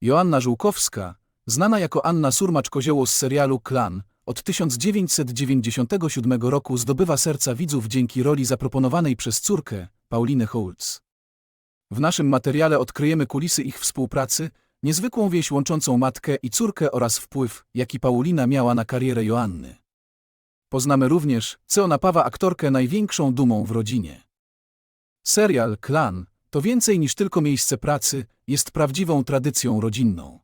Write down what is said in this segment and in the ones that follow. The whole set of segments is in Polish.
Joanna Żółkowska, znana jako Anna Surmacz-Kozioło z serialu Klan, od 1997 roku zdobywa serca widzów dzięki roli zaproponowanej przez córkę, Paulinę Holtz. W naszym materiale odkryjemy kulisy ich współpracy, niezwykłą wieś łączącą matkę i córkę oraz wpływ, jaki Paulina miała na karierę Joanny. Poznamy również, co napawa aktorkę największą dumą w rodzinie. Serial Klan to więcej niż tylko miejsce pracy, jest prawdziwą tradycją rodzinną.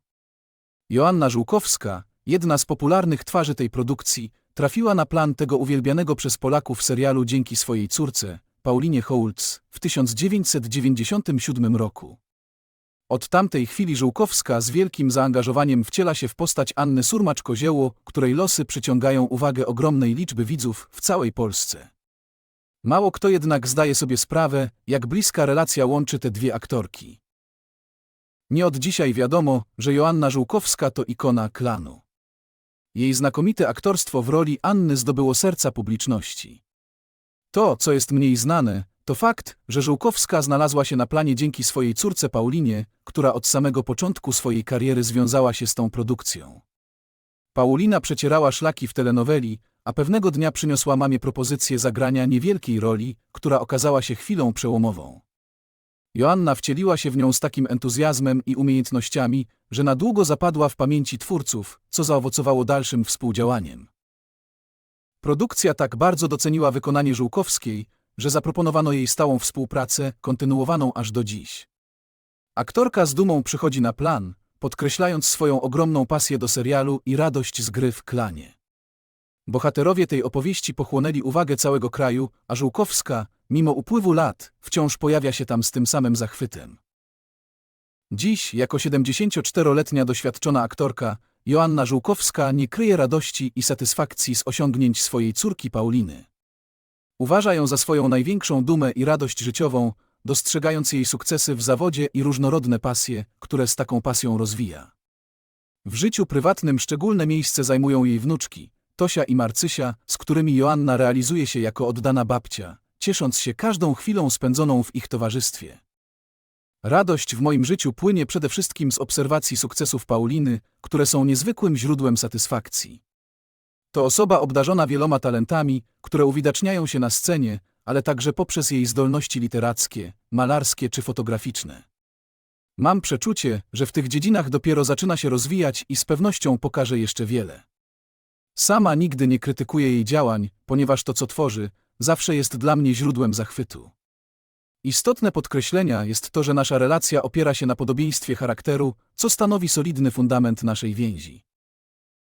Joanna Żółkowska, jedna z popularnych twarzy tej produkcji, trafiła na plan tego uwielbianego przez Polaków serialu dzięki swojej córce, Paulinie Holtz, w 1997 roku. Od tamtej chwili Żółkowska z wielkim zaangażowaniem wciela się w postać Anny Surmacz-Kozioło, której losy przyciągają uwagę ogromnej liczby widzów w całej Polsce. Mało kto jednak zdaje sobie sprawę, jak bliska relacja łączy te dwie aktorki. Nie od dzisiaj wiadomo, że Joanna Żółkowska to ikona klanu. Jej znakomite aktorstwo w roli Anny zdobyło serca publiczności. To, co jest mniej znane, to fakt, że Żółkowska znalazła się na planie dzięki swojej córce Paulinie, która od samego początku swojej kariery związała się z tą produkcją. Paulina przecierała szlaki w telenoweli, a pewnego dnia przyniosła mamie propozycję zagrania niewielkiej roli, która okazała się chwilą przełomową. Joanna wcieliła się w nią z takim entuzjazmem i umiejętnościami, że na długo zapadła w pamięci twórców, co zaowocowało dalszym współdziałaniem. Produkcja tak bardzo doceniła wykonanie Żółkowskiej, że zaproponowano jej stałą współpracę, kontynuowaną aż do dziś. Aktorka z dumą przychodzi na plan, podkreślając swoją ogromną pasję do serialu i radość z gry w klanie. Bohaterowie tej opowieści pochłonęli uwagę całego kraju, a Żółkowska, mimo upływu lat, wciąż pojawia się tam z tym samym zachwytem. Dziś, jako 74-letnia doświadczona aktorka, Joanna Żółkowska nie kryje radości i satysfakcji z osiągnięć swojej córki Pauliny. Uważa ją za swoją największą dumę i radość życiową, dostrzegając jej sukcesy w zawodzie i różnorodne pasje, które z taką pasją rozwija. W życiu prywatnym szczególne miejsce zajmują jej wnuczki, Tosia i Marcysia, z którymi Joanna realizuje się jako oddana babcia, ciesząc się każdą chwilą spędzoną w ich towarzystwie. Radość w moim życiu płynie przede wszystkim z obserwacji sukcesów Pauliny, które są niezwykłym źródłem satysfakcji. To osoba obdarzona wieloma talentami, które uwidaczniają się na scenie, ale także poprzez jej zdolności literackie, malarskie czy fotograficzne. Mam przeczucie, że w tych dziedzinach dopiero zaczyna się rozwijać i z pewnością pokaże jeszcze wiele. Sama nigdy nie krytykuję jej działań, ponieważ to, co tworzy, zawsze jest dla mnie źródłem zachwytu. Istotne podkreślenia jest to, że nasza relacja opiera się na podobieństwie charakteru, co stanowi solidny fundament naszej więzi.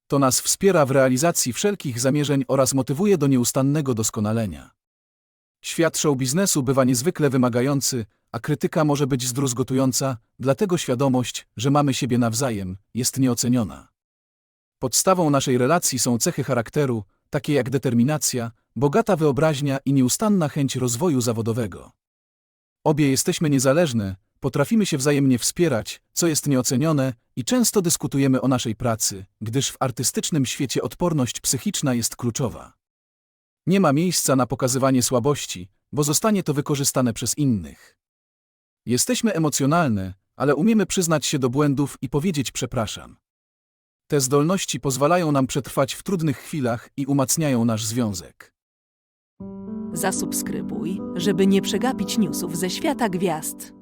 To nas wspiera w realizacji wszelkich zamierzeń oraz motywuje do nieustannego doskonalenia. Świat show biznesu bywa niezwykle wymagający, a krytyka może być zdruzgotująca, dlatego świadomość, że mamy siebie nawzajem, jest nieoceniona. Podstawą naszej relacji są cechy charakteru, takie jak determinacja, bogata wyobraźnia i nieustanna chęć rozwoju zawodowego. Obie jesteśmy niezależne, potrafimy się wzajemnie wspierać, co jest nieocenione, i często dyskutujemy o naszej pracy, gdyż w artystycznym świecie odporność psychiczna jest kluczowa. Nie ma miejsca na pokazywanie słabości, bo zostanie to wykorzystane przez innych. Jesteśmy emocjonalne, ale umiemy przyznać się do błędów i powiedzieć przepraszam. Te zdolności pozwalają nam przetrwać w trudnych chwilach i umacniają nasz związek. Zasubskrybuj, żeby nie przegapić newsów ze świata gwiazd.